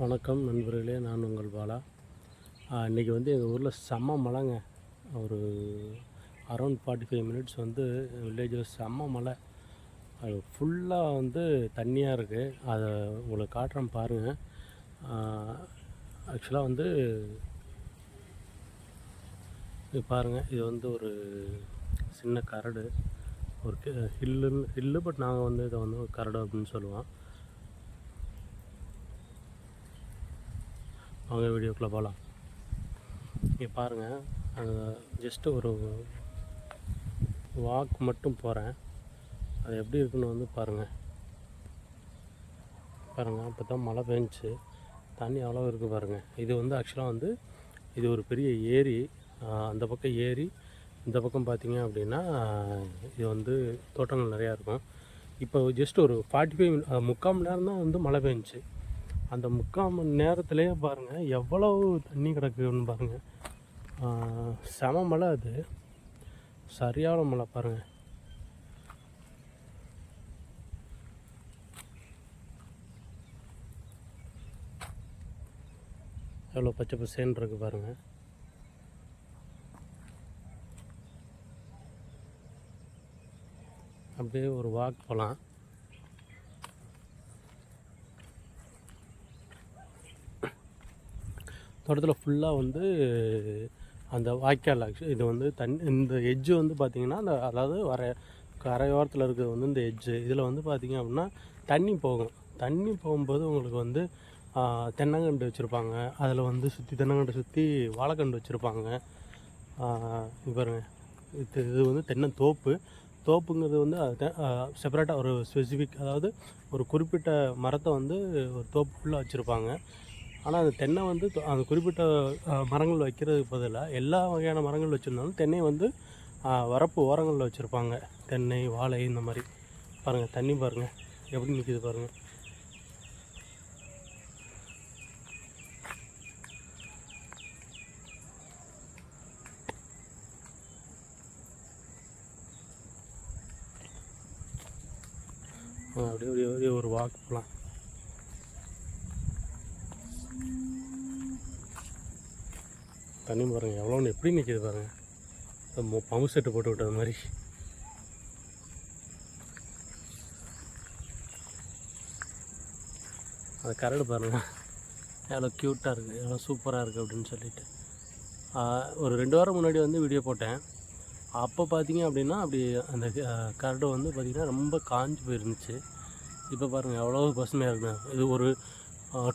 வணக்கம் நண்பர்களே நான் உங்கள் பாலா. இன்றைக்கி வந்து எங்கள் ஊரில் செம்ம மழைங்க. ஒரு அரௌண்ட் ஃபார்ட்டி ஃபைவ் மினிட்ஸ் வந்து வில்லேஜில் செம்ம மழை. அது ஃபுல்லாக வந்து தண்ணியாக இருக்குது அதை உங்களுக்கு காட்டுறேன் பாருங்கள் ஆக்சுவலாக வந்து இது பாருங்கள் இது வந்து ஒரு சின்ன கரடு. ஒரு ஹில்லுன்னு ஹில்லு பட் நாங்கள் வந்து இதை வந்து ஒரு கரடு அப்படின்னு சொல்லுவோம். அவங்க வீடியோக்குள்ளே போகலாம் இங்கே பாருங்கள் அங்கே ஜஸ்ட்டு ஒரு வாக் மட்டும் போகிறேன் அது எப்படி இருக்குன்னு வந்து பாருங்கள் பாருங்கள் இப்போ தான் மழை பெஞ்சிச்சு. தண்ணி அவ்வளோ இருக்குது பாருங்கள் இது வந்து ஆக்சுவலாக வந்து இது ஒரு பெரிய ஏரி. அந்த பக்கம் ஏரி இந்த பக்கம் பார்த்திங்க அப்படின்னா இது வந்து தோட்டங்கள் நிறையா இருக்கும். இப்போ ஜஸ்ட் ஒரு ஃபார்ட்டி ஃபைவ் முக்கால் மணி நேரம் தான் வந்து மழை பெஞ்சிச்சு. அந்த முக்கால் மணி நேரத்துலேயே பாருங்கள் எவ்வளவு தண்ணி கிடக்குன்னு பாருங்கள் செம மழை அது. சரியான மழை பாருங்கள் எவ்வளோ பச்சை பசேன்னு இருக்கு பாருங்கள் அப்படியே ஒரு வாக் போகலாம் தோட்டத்தில் ஃபுல்லாக வந்து அந்த வாய்க்கால் இது வந்து தண் இந்த எஜ்ஜு வந்து பார்த்திங்கன்னா அந்த அதாவது வர கரையோரத்தில் இருக்கிறது வந்து இந்த எஜ்ஜு இதில் வந்து பார்த்திங்க அப்படின்னா தண்ணி போகும். தண்ணி போகும்போது உங்களுக்கு வந்து தென்னங்கண்டு வச்சுருப்பாங்க. அதில் வந்து சுற்றி தென்னங்கண்டு சுற்றி வாழைக்கன்று வச்சுருப்பாங்க. பாருங்க. இது இது வந்து தென்னந்தோப்பு தோப்புங்கிறது வந்து செப்பரேட்டாக ஒரு ஸ்பெசிஃபிக் அதாவது ஒரு குறிப்பிட்ட மரத்தை வந்து ஒரு தோப்புக்குள்ளே வச்சுருப்பாங்க. ஆனால் அந்த தென்னை வந்து அந்த குறிப்பிட்ட மரங்கள் வைக்கிறதுக்கு பதிலாக எல்லா வகையான மரங்கள் வச்சுருந்தாலும் தென்னை வந்து வரப்பு ஓரங்களில் வச்சுருப்பாங்க. தென்னை வாழை இந்த மாதிரி. பாருங்கள் தண்ணி பாருங்கள் எப்படி நிற்கிது பாருங்கள் அப்படியே அப்படியே அப்படியே ஒரு வாக் போகலாம் தண்ணி பாருங்கள் எவ்வளோன்னு எப்படி நிற்கிது பாருங்கள் பம்பு செட்டு போட்டு விட்டது மாதிரி. அது கரடு பாருங்கள் எவ்வளோ க்யூட்டாக இருக்குது எவ்வளோ சூப்பராக இருக்குது அப்படின்னு சொல்லிட்டு. ஒரு ரெண்டு வாரம் முன்னாடி வந்து வீடியோ போட்டேன். அப்போ பார்த்தீங்க அப்படின்னா அப்படி அந்த கரடு வந்து பார்த்திங்கன்னா ரொம்ப காஞ்சு போயிருந்துச்சு. இப்போ பாருங்கள் எவ்வளோ பசுமையாக இருக்குங்க. இது ஒரு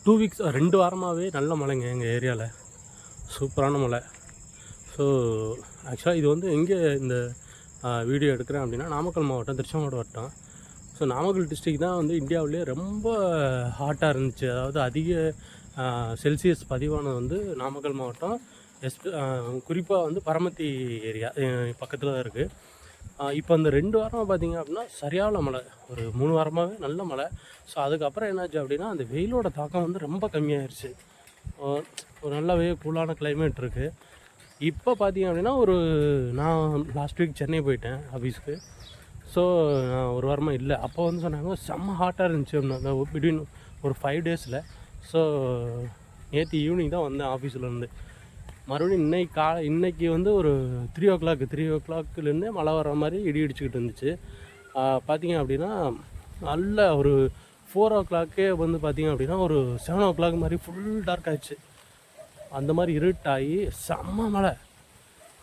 டூ வீக்ஸ் ரெண்டு வாரமாகவே நல்ல மழைங்க எங்கள் ஏரியாவில் சூப்பரான மலை. ஸோ ஆக்சுவலாக இது வந்து எங்கே இந்த வீடியோ எடுக்கிறேன் அப்படின்னா நாமக்கல் மாவட்டம் திருச்செங்கோடு வட்டம். ஸோ நாமக்கல் டிஸ்ட்ரிக் தான் வந்து இந்தியாவிலே ரொம்ப ஹாட்டாக இருந்துச்சு. அதாவது அதிக செல்சியஸ் பதிவானது வந்து நாமக்கல் மாவட்டம். எஸ் குறிப்பாக வந்து பரமத்தி ஏரியா பக்கத்தில் தான் இருக்குது இப்போ அந்த ரெண்டு வாரமாக பார்த்திங்க அப்படின்னா சரியான மழை. ஒரு மூணு வாரமாகவே நல்ல மழை. ஸோ அதுக்கப்புறம் என்னாச்சு அப்படின்னா அந்த வெயிலோட தாக்கம் வந்து ரொம்ப கம்மியாயிருச்சு. ஒரு நல்லாவே கூலான கிளைமேட் இருக்குது இப்போ பார்த்தீங்க அப்படின்னா ஒரு நான் லாஸ்ட் வீக் சென்னை போயிட்டேன் ஆஃபீஸ்க்கு ஸோ நான் ஒரு வாரமாக இல்லை. அப்போ வந்து சொன்னாங்க செம்ம ஹாட்டாக இருந்துச்சு அப்படின்னா பிட்வீன் ஒரு ஃபைவ் டேஸில் ஸோ நேற்று ஈவினிங் தான் வந்தேன் ஆஃபீஸ்லேருந்து மறுபடியும் இன்னைக்கு கா இன்னைக்கு வந்து ஒரு த்ரீ ஓ கிளாக் த்ரீ ஓ கிளாக்லேருந்தே மழை வர மாதிரி இடி இடிச்சுக்கிட்டு இருந்துச்சு. பார்த்தீங்க அப்படின்னா நல்ல ஒரு ஃபோர் ஓ கிளாக்கே வந்து பார்த்தீங்க அப்படின்னா ஒரு செவன் ஓ கிளாக் மாதிரி ஃபுல் டார்க் ஆயிடுச்சு. அந்த மாதிரி இருட்டாகி செம்ம மழை.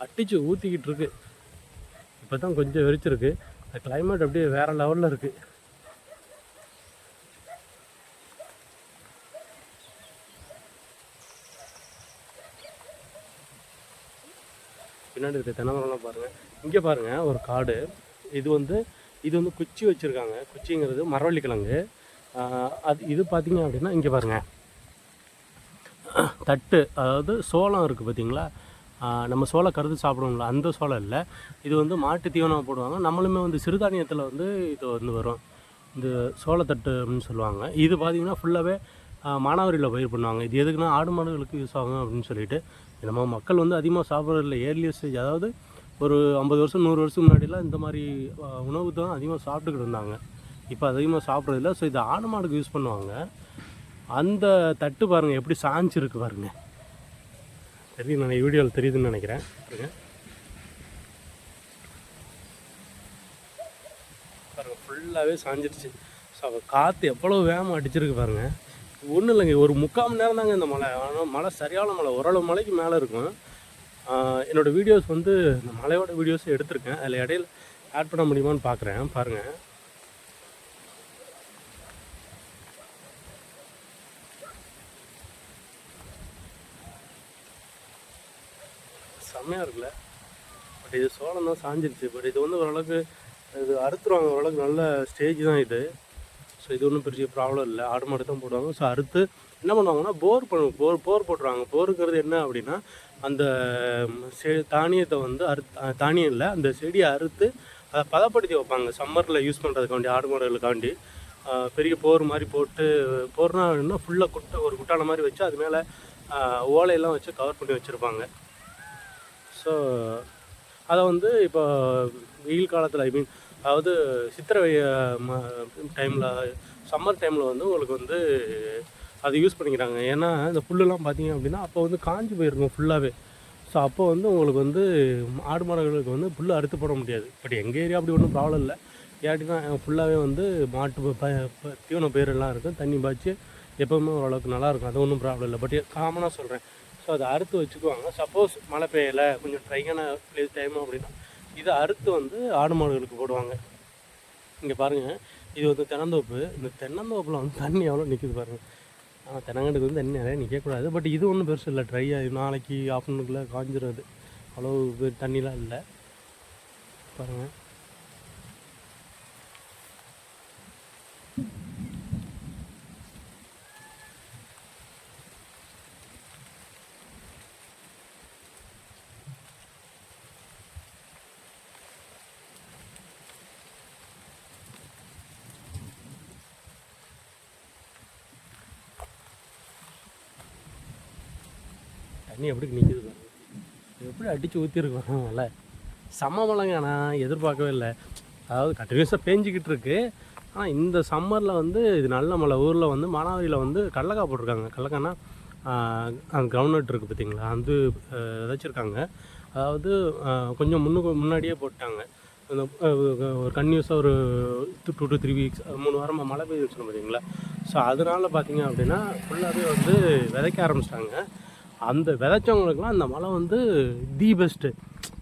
அடிச்சு ஊற்றிக்கிட்டு இருக்கு. இப்போ தான் கொஞ்சம் வெறிச்சிருக்கு. அந்த கிளைமேட் அப்படியே வேறு லெவலில் இருக்குது பின்னாடி இருக்க தென்னமரம்லாம் பாருங்கள் இங்கே பாருங்கள் ஒரு காடு. இது வந்து இது வந்து குச்சி வச்சுருக்காங்க. குச்சிங்கிறது மரவள்ளி கிழங்கு அது இது பார்த்தீங்க அப்படின்னா இங்கே பாருங்கள் தட்டு அதாவது சோளம் இருக்குது பார்த்திங்களா? நம்ம சோளம் கருது சாப்பிடுவோம்ல அந்த சோளம் இல்லை. இது வந்து மாட்டு தீவனம் போடுவாங்க. நம்மளுமே வந்து சிறுதானியத்தில் வந்து இது வந்து வரும். இந்த சோளத்தட்டு அப்படின்னு சொல்லுவாங்க. இது பார்த்தீங்கன்னா ஃபுல்லாகவே மானாவரியில் பயிர் பண்ணுவாங்க. இது எதுக்குன்னா ஆடு மாடுகளுக்கு யூஸ் ஆகும் அப்படின்னு சொல்லிட்டு. நம்ம மக்கள் வந்து அதிகமாக சாப்பிட்றதில்ல. ஏர்லி ஸ்டேஜ் அதாவது ஒரு ஐம்பது வருஷம் நூறு வருஷம் முன்னாடிலாம் இந்த மாதிரி உணவு தான் அதிகமாக சாப்பிட்டுக்கிட்டு இருந்தாங்க. இப்போ அதிகமாக சாப்பிட்றதில்ல. ஸோ இது ஆடு மாடுக்கு யூஸ் பண்ணுவாங்க. அந்த தட்டு பாருங்கள் எப்படி சாஞ்சிருக்கு பாருங்க. தெரியும் நான் வீடியோவில் தெரியுதுன்னு நினைக்கிறேன். பாருங்க. ஃபுல்லாகவே சாஞ்சிருச்சு. ஸோ காற்று எவ்வளோ வேகமாக அடிச்சிருக்கு பாருங்கள் ஒன்றும் இல்லைங்க ஒரு முக்கால் மணி நேரம் தாங்க இந்த மலை. ஆனால் மலை சரியான மலை. ஓரளவு மலைக்கு மேலே இருக்கும். என்னோடய வீடியோஸ் வந்து இந்த மலையோட வீடியோஸ் எடுத்திருக்கேன். அதில் இடையில ஆட் பண்ண முடியுமான்னு பார்க்குறேன் பாருங்கள் செம்மையாக இருக்குல்ல? பட் இது சோளம் தான் சாஞ்சிருச்சு. பட் இது வந்து ஓரளவுக்கு இது அறுத்துருவாங்க. ஓரளவுக்கு நல்ல ஸ்டேஜ் தான் இது. ஸோ இது ஒன்றும் பெரிய ப்ராப்ளம் இல்லை. ஆடு மாடு தான் போடுவாங்க. ஸோ அறுத்து என்ன பண்ணுவாங்கன்னா போர் பண்ணு போர் போர் போட்டுருவாங்க. போருங்கிறது என்ன அப்படின்னா அந்த செ தானியத்தை வந்து அறுத்து தானியம் இல்லை அந்த செடியை அறுத்து அதை பதப்படுத்தி வைப்பாங்க. சம்மரில் யூஸ் பண்ணுறதுக்காண்டி ஆடு மாடுகளுக்காண்டி. பெரிய போர் மாதிரி போட்டு போர்னா ஃபுல்லாக குட்டை ஒரு குட்டான மாதிரி வச்சு அது மேலே ஓலையெல்லாம் வச்சு கவர் பண்ணி வச்சுருப்பாங்க. ஸோ அதை வந்து இப்போ வெயில் காலத்தில் ஐ மீன் அதாவது சித்திரை டைமில் சம்மர் டைமில் வந்து உங்களுக்கு வந்து அதை யூஸ் பண்ணிக்கிறாங்க. ஏன்னா இந்த புல்லுலாம் பார்த்தீங்க அப்படின்னா அப்போ வந்து காஞ்சி போயிருக்கும் ஃபுல்லாகவே ஸோ அப்போ வந்து உங்களுக்கு வந்து ஆடு மாடுகளுக்கு வந்து புல் அறுத்து போட முடியாது. பட் எங்கள் ஏரியா அப்படி ஒன்றும் ப்ராப்ளம் இல்லை. ஏட்டினா ஃபுல்லாகவே வந்து மாட்டு ப- ப- ப- தீவன பயிரெல்லாம் இருக்கும். தண்ணி பாய்ச்சி எப்போவுமே ஓரளவுக்கு நல்லாயிருக்கும் அது ஒன்றும் ப்ராப்ளம் இல்லை. பட் காமனாக சொல்கிறேன் ஸோ அதை அறுத்து வச்சுக்குவாங்க. சப்போஸ் மழை பெய்யலை கொஞ்சம் ட்ரையான பிளேஸ் டைம் அப்படின்னா இதை அறுத்து வந்து ஆடு மாடுகளுக்கு போடுவாங்க. இங்கே பாருங்கள் இது வந்து தென்னந்தோப்பு. இந்த தென்னந்தோப்பில் வந்து தண்ணி எவ்வளோ நிற்கிது பாருங்கள் ஆனால் தென்னங்கண்டுக்கு வந்து தண்ணி நிறையா நிற்கக்கூடாது பட் இது ஒன்றும் பெருசு இல்லை. ட்ரை ஆகி நாளைக்கு ஆஃப்டர்நூனுக்குள்ளே காஞ்சிரும் அவ்வளோ இது தண்ணிலாம் இல்லை. பாருங்கள் தண்ணி எப்படி நிற்கிது எப்படி அடித்து ஊற்றிருக்கோம்ல செம்ம மழைங்க நான் எதிர்பார்க்கவே இல்லை. அதாவது கண்டினியூஸாக பேஞ்சிக்கிட்டு இருக்கு. ஆனால் இந்த சம்மரில் வந்து இது நல்ல மழை. ஊரில் வந்து மானாவரியில் வந்து கடலக்காய் போட்டிருக்காங்க. கடலக்காய்னா அந்த கிரவுண்ட் இருக்குது பார்த்தீங்களா? அது விதைச்சிருக்காங்க. அதாவது கொஞ்சம் முன்னுக்கு முன்னாடியே போட்டாங்க. அந்த ஒரு கன்யூஸாக ஒரு டூ டு த்ரீ வீக்ஸ் மூணு வாரமாக மழை பெய்யுதுன்னு சொன்னோம் பார்த்தீங்களா? ஸோ அதனால பார்த்தீங்க அப்படின்னா ஃபுல்லாகவே வந்து விதைக்க ஆரம்பிச்சிட்டாங்க. அந்த விதைச்சவங்களுக்குலாம் அந்த மழை வந்து தி பெஸ்ட்டு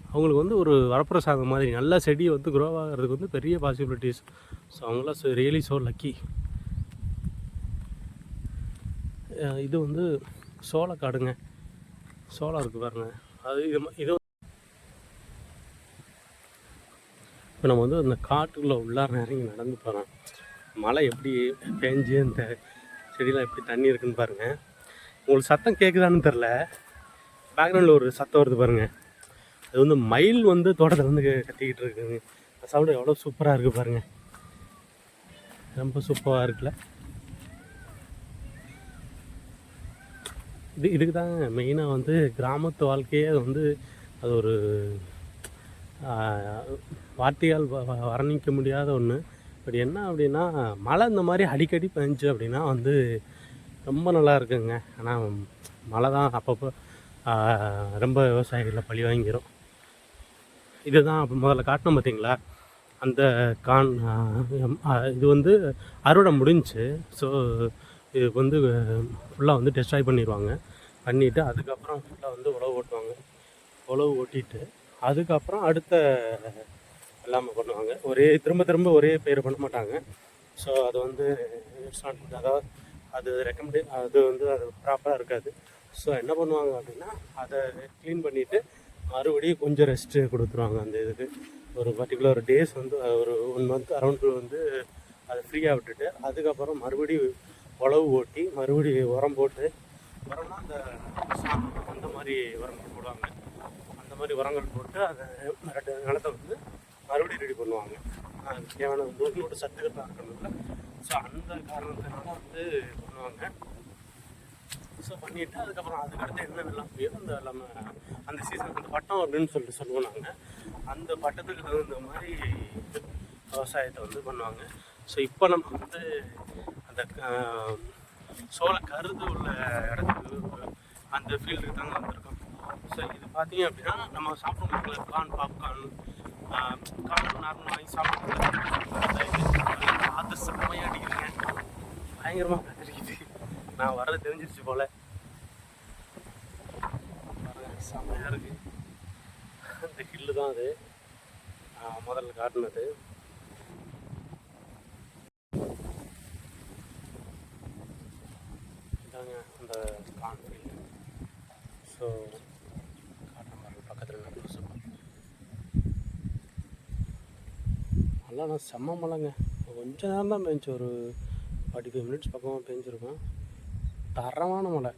அவங்களுக்கு வந்து ஒரு வரப்பிரசாதம் மாதிரி நல்ல செடி வந்து க்ரோ ஆகிறதுக்கு வந்து பெரிய பாசிபிலிட்டிஸ் ஸோ அவங்களாம் ரியலி ஸோ லக்கி இது வந்து சோளக்காடுங்க சோளம் இருக்குது பாருங்க. அது இது இது இப்போ நம்ம வந்து அந்த காட்டுக்குள்ளே உள்ளார இறங்கி நடந்து போகிறோம் மழை எப்படி பேஞ்சு அந்த செடியெலாம் எப்படி தண்ணி இருக்குன்னு பாருங்கள் உங்களுக்கு சத்தம் கேட்குதான்னு தெரில பேக்ரவுண்டில் ஒரு சத்தம் வருது பாருங்க. அது வந்து மயில் வந்து தோட்டத்தில் வந்து கத்திக்கிட்டு இருக்குங்க அந்த சவுண்டு எவ்வளோ சூப்பராக இருக்குது பாருங்கள் ரொம்ப சூப்பராக இருக்குல்ல. இது இதுக்கு தாங்க மெயினாக வந்து கிராமத்து வாழ்க்கையே அது வந்து அது ஒரு வார்த்தையால் வ- வ- வர்ணிக்க முடியாத ஒன்று பட் என்ன அப்படின்னா மழை இந்த மாதிரி அடிக்கடி பெஞ்சு அப்படின்னா வந்து ரொம்ப நல்லா இருக்குங்க. ஆனால் மழை தான் அப்பப்போ ரொம்ப விவசாயிகளை பழி வாங்கிரும். இதுதான் முதல்ல காட்டினோம் பார்த்தீங்களா அந்த கான் இது வந்து அறுவடை முடிஞ்சுச்சு ஸோ இது வந்து ஃபுல்லாக வந்து டெஸ்ட்ராய் பண்ணிடுவாங்க பண்ணிவிட்டு அதுக்கப்புறம் ஃபுல்லாக வந்து உழவு ஓட்டுவாங்க. உழவு ஓட்டிட்டு அதுக்கப்புறம் அடுத்த எல்லாமே பண்ணுவாங்க. ஒரே திரும்ப திரும்ப ஒரே பேர் பண்ண மாட்டாங்க. ஸோ அது வந்து இட்ஸ் நாட் அதாவது அது ரெக்கமெண்டே அது வந்து அது ப்ராப்பராக இருக்காது. ஸோ என்ன பண்ணுவாங்க அப்படின்னா அதை க்ளீன் பண்ணிவிட்டு மறுபடியும் கொஞ்சம் ரெஸ்ட்டு கொடுத்துருவாங்க அந்த இதுக்கு. ஒரு பர்டிகுலர் டேஸ் வந்து ஒரு ஒன் மந்த் அரௌண்ட் வந்து அதை ஃப்ரீயாக விட்டுட்டு அதுக்கப்புறம் மறுபடியும் உழவு ஓட்டி மறுபடியும் உரம் போட்டு உரம்னா அந்த அந்த மாதிரி உரங்கள் போடுவாங்க. அந்த மாதிரி உரங்கள் போட்டு அதை ரெண்டு நிலத்தை வந்து மறுபடியும் ரெடி பண்ணுவாங்க. அதுக்கு தேவையான நோக்கியோட சத்துக்கள்லாம் இருக்கணும்ல ஸோ அந்த காரணத்தினால வந்து பண்ணுவாங்க ஸோ பண்ணிவிட்டு அதுக்கப்புறம் அதுக்கடுத்து என்ன வெள்ளம் அந்த நம்ம அந்த சீசன் அந்த பட்டம் அப்படின்னு சொல்லிட்டு சொல்லுவோம் நாங்கள் அந்த பட்டத்துக்கு தகுந்த மாதிரி விவசாயத்தை வந்து பண்ணுவாங்க. ஸோ இப்போ நம்ம வந்து அந்த ஆஹ், சோள கருது உள்ள இடத்துக்கு அந்த ஃபீல்டுக்கு தாங்க வந்திருக்கோம். ஸோ இது பார்த்தீங்க அப்படின்னா நம்ம சாப்பிடுவோம் கார்ன் பாப்கார்ன் கார்ன் நார்மல் வாங்கி சாப்பிடுவோம் அது செம்மையாக அடிக்கிறீங்க பயங்கரமாக கத்திரிக்குது நான் வர்றது தெரிஞ்சிருச்சு போல். பாருங்க, செம்மையா இருக்கு. இந்த ஹில்லு தான் அது. முதல்ல காட்டினது. இதாங்க அந்த கான்ஃபீல்டு ஸோ காட்டுற மாதிரி பக்கத்தில் நடுவில் சொல்லுவாங்க நல்லா நான் செம்ம மலைங்க கொஞ்சம் நேரம் தான் பெஞ்சு ஒரு ஃபார்ட்டி ஃபைவ் மினிட்ஸ் பக்கமாக பெஞ்சிருக்கும். தரமான மழை.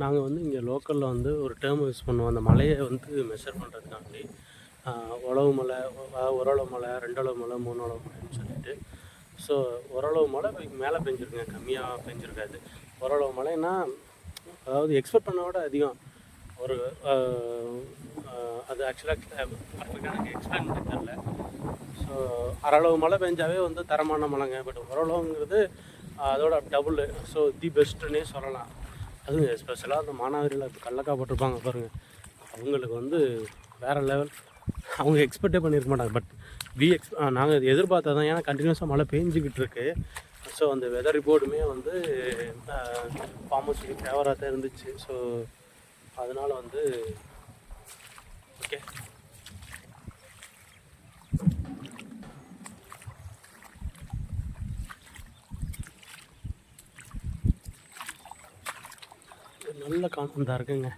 நாங்கள் வந்து இங்கே லோக்கலில் வந்து ஒரு டேர்ம் யூஸ் பண்ணுவோம். அந்த மலையை வந்து மெஷர் பண்ணுறதுக்காண்டி உழவு மலை உரளவு மலை ரெண்டளவு மலை மூணளவு மலைன்னு சொல்லிட்டு. ஸோ ஓரளவு மழை மேலே பெஞ்சிருக்குங்க கம்மியாக பெஞ்சிருக்காது. ஓரளவு மழைன்னா அதாவது எக்ஸ்பெக்ட் பண்ண விட அதிகம். ஒரு அது ஆக்சுவலாக பர்ஃபெக்டாக எனக்கு எக்ஸ்பிளைன் பண்ண தெரில ஸோ அரளவு மழை பெஞ்சாவே வந்து தரமான மழைங்க. பட் ஓரளவுங்கிறது அதோட டபுள் ஸோ தி பெஸ்ட்டுன்னே சொல்லலாம். அதுவும் எஸ்பெஷலாக அந்த மானாவாரியில் இப்போ கடலக்காய் போட்டிருப்பாங்க பாருங்கள் அவங்களுக்கு வந்து வேறு லெவல் அவங்க எக்ஸ்பெக்டே பண்ணியிருக்க மாட்டாங்க. பட் வி எக்ஸ் நாங்கள் எதிர்பார்த்தது தான். ஏன்னா கண்டினியூஸாக மழை பெஞ்சிக்கிட்டு இருக்கு. ஸோ அந்த வெதர் ரிப்போர்ட்டுமே வந்து ஃபார்மர்ஸுக்கு ஃபேவராக தான் இருந்துச்சு. ஸோ அதனால் வந்து ஓகே நல்ல கான்ஃபிடண்டாக இருக்குங்க.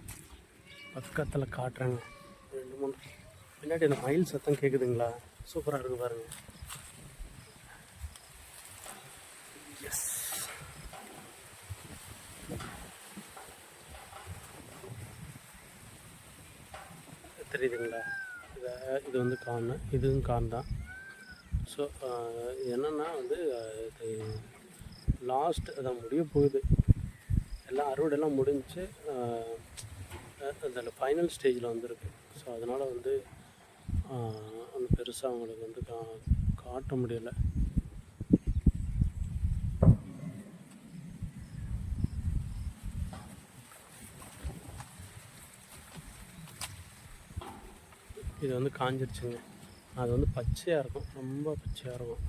பக்கத்தில் காட்டுறேங்க. ரெண்டு மூணு. பின்னாடி அந்த மயில் சத்தம் கேட்குதுங்களா சூப்பராக இருக்கு பாருங்க. எஸ் தெரியுதுங்களா? இதை இது வந்து கார்னு. இதுவும் கான் தான். ஸோ என்னென்னா வந்து இது லாஸ்ட் அதான் முடிய போகுது. எல்லாம் அறுவடைலாம் முடிஞ்சு அதில் ஃபைனல் ஸ்டேஜில் வந்திருக்கு. ஸோ அதனால் வந்து அந்த பெருசாக அவங்களுக்கு வந்து கா காட்ட முடியலை. இது வந்து காஞ்சிருச்சுங்க. அது வந்து பச்சையாக இருக்கும். ரொம்ப பச்சையாக இருக்கும்.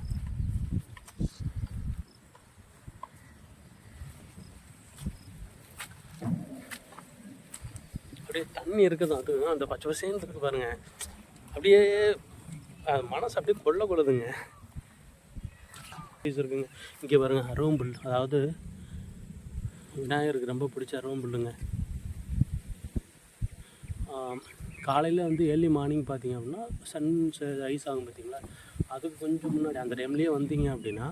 அப்படியே தண்ணி இருக்குது அது. அந்த பச்சை பசேன்னு இருக்கு பாருங்க. அப்படியே அது மனசு அப்படியே கொள்ள கொள்ளுதுங்க. இருக்குங்க. இங்கே பாருங்க அருவம்புல் அதாவது விநாயகருக்கு ரொம்ப பிடிச்ச அருவம்புல்லுங்க காலையில் வந்து ஏர்லி மார்னிங் பார்த்தீங்க அப்படின்னா சன் ஐஸ் ஆகும் பார்த்தீங்களா அதுக்கு கொஞ்சம் முன்னாடி அந்த டைம்லேயே வந்தீங்க அப்படின்னா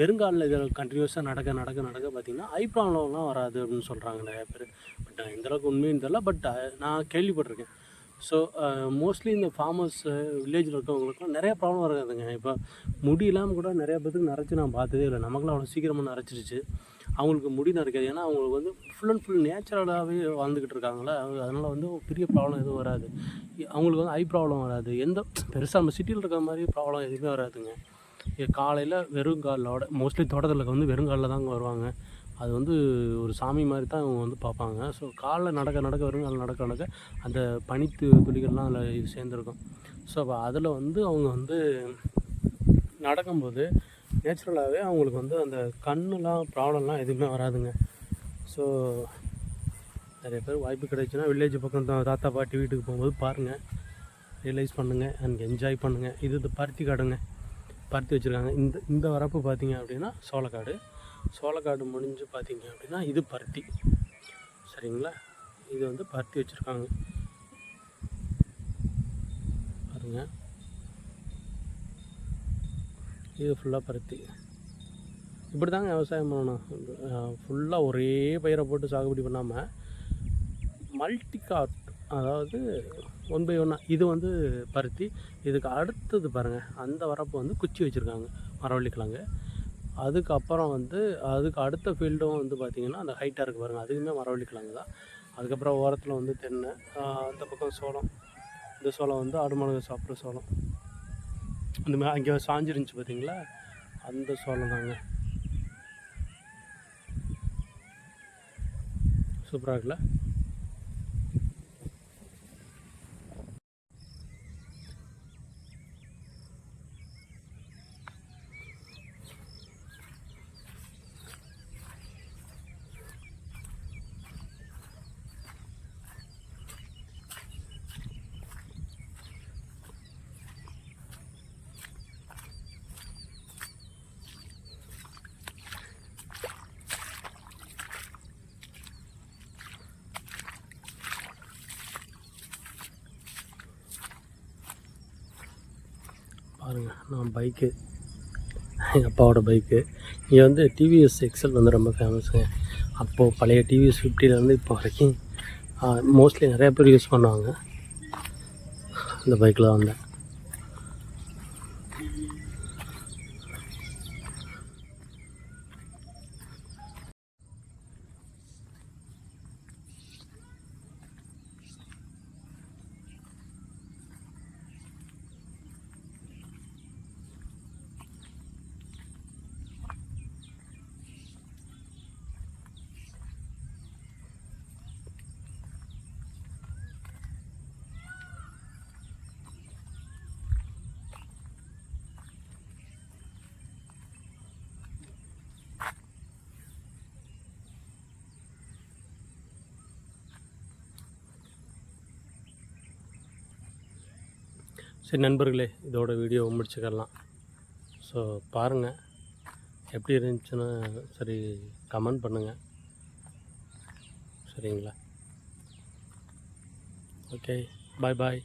பெருங்காலில் இதில் கண்டினியூஸாக நடக்க நடக்க நடக்க பார்த்திங்கன்னா ஐ ப்ராப்ளம்லாம் வராது அப்படின்னு சொல்கிறாங்க நிறைய பேர். பட் எந்த அளவுக்கு உண்மைன்னு தெரியல. பட் நான் கேள்விப்பட்டிருக்கேன். ஸோ மோஸ்ட்லி இந்த ஃபார்மர்ஸ் வில்லேஜில் இருக்கவங்களுக்கும் நிறைய ப்ராப்ளம் வராதுங்க. இப்போ முடி இல்லாமல் கூட நிறைய பேருக்கு நரைச்சி நான் பார்த்ததே இல்லை. நமக்குலாம் அவ்வளோ சீக்கிரமாக நரைச்சிருச்சு. அவங்களுக்கு முடி நரைக்காது. ஏன்னா அவங்களுக்கு வந்து ஃபுல் அண்ட் ஃபுல் நேச்சுரலாகவே வாழ்ந்துக்கிட்டு இருக்காங்களே அதனால் வந்து பெரிய ப்ராப்ளம் எதுவும் வராது. அவங்களுக்கு வந்து ஐ ப்ராப்ளம் வராது. எந்த பெருசாக நம்ம சிட்டியில் இருக்கிற மாதிரி ப்ராப்ளம் எதுவுமே வராதுங்க. காலையில் வெறும் காலோட மோஸ்ட்லி தோட்டத்தில் வந்து வெறும் காலில் தாங்க வருவாங்க. அது வந்து ஒரு சாமி மாதிரி தான் அவங்க வந்து பார்ப்பாங்க. ஸோ காலில் நடக்க நடக்க வெறும் காலில் நடக்க நடக்க அந்த பனித்து துளிகள்லாம் அதில் சேர்ந்துருக்கும். ஸோ அப்போ அதில் வந்து அவங்க வந்து நடக்கும்போது நேச்சுரலாகவே அவங்களுக்கு வந்து அந்த கண்ணுலாம் ப்ராப்ளம்லாம் எதுவுமே வராதுங்க. ஸோ நிறைய பேர் வாய்ப்பு கிடைச்சுன்னா வில்லேஜ் பக்கம் தான் தாத்தா பாட்டி வீட்டுக்கு போகும்போது பாருங்கள் ரியலைஸ் பண்ணுங்கள் அண்ட் என்ஜாய் பண்ணுங்கள் இது இது பருத்தி காடுங்க. பருத்தி வச்சுருக்காங்க. இந்த இந்த வரப்பு பார்த்தீங்க அப்படின்னா சோளக்காடு. சோளக்காடு முடிஞ்சு பார்த்தீங்க அப்படின்னா இது பருத்தி. சரிங்களா? இது வந்து பருத்தி வச்சுருக்காங்க. பாருங்க. இது ஃபுல்லாக பருத்தி. இப்படி தாங்க விவசாயம் பண்ணணும். ஃபுல்லாக ஒரே பயிரை போட்டு சாகுபடி பண்ணாமல் மல்டி கார்ப் அதாவது ஒன் பை ஒன்னாக இது வந்து பருத்தி. இதுக்கு அடுத்தது பாருங்கள் அந்த வரப்பு வந்து குச்சி வச்சுருக்காங்க. மரவள்ளிக்கிழங்கு. அதுக்கப்புறம் வந்து அதுக்கு அடுத்த ஃபீல்டும் வந்து பார்த்திங்கன்னா அந்த ஹைட்டாக இருக்குது பாருங்கள் அதுக்குமே மரவள்ளிக்கிழங்கு தான். அதுக்கப்புறம் ஓரத்தில் வந்து தென்னை அந்த பக்கம் சோளம். இந்த சோளம் வந்து ஆடு மிளகு சாப்பிட்ற சோளம். அந்த மாதிரி அங்கே சாஞ்சிருந்துச்சு பார்த்தீங்களா அந்த சோளம் தாங்க. சூப்பராக இருக்குல்ல? பாருங்கள் நான் பைக்கு எங்கள் அப்பாவோட பைக்கு இங்கே வந்து டிவிஎஸ் எக்ஸல் வந்து ரொம்ப ஃபேமஸுங்க அப்போது பழைய டிவிஎஸ் ஃபிஃப்டிலேருந்து இப்போ வரைக்கும் மோஸ்ட்லி நிறையா பேர் யூஸ் பண்ணுவாங்க. அந்த பைக்கில் வந்தேன். சரி நண்பர்களே இதோட வீடியோ முடிச்சுக்கலாம் ஸோ பாருங்கள் எப்படி இருந்துச்சுன்னு சரி கமெண்ட் பண்ணுங்கள் சரிங்களா? ஓகே பாய் பாய்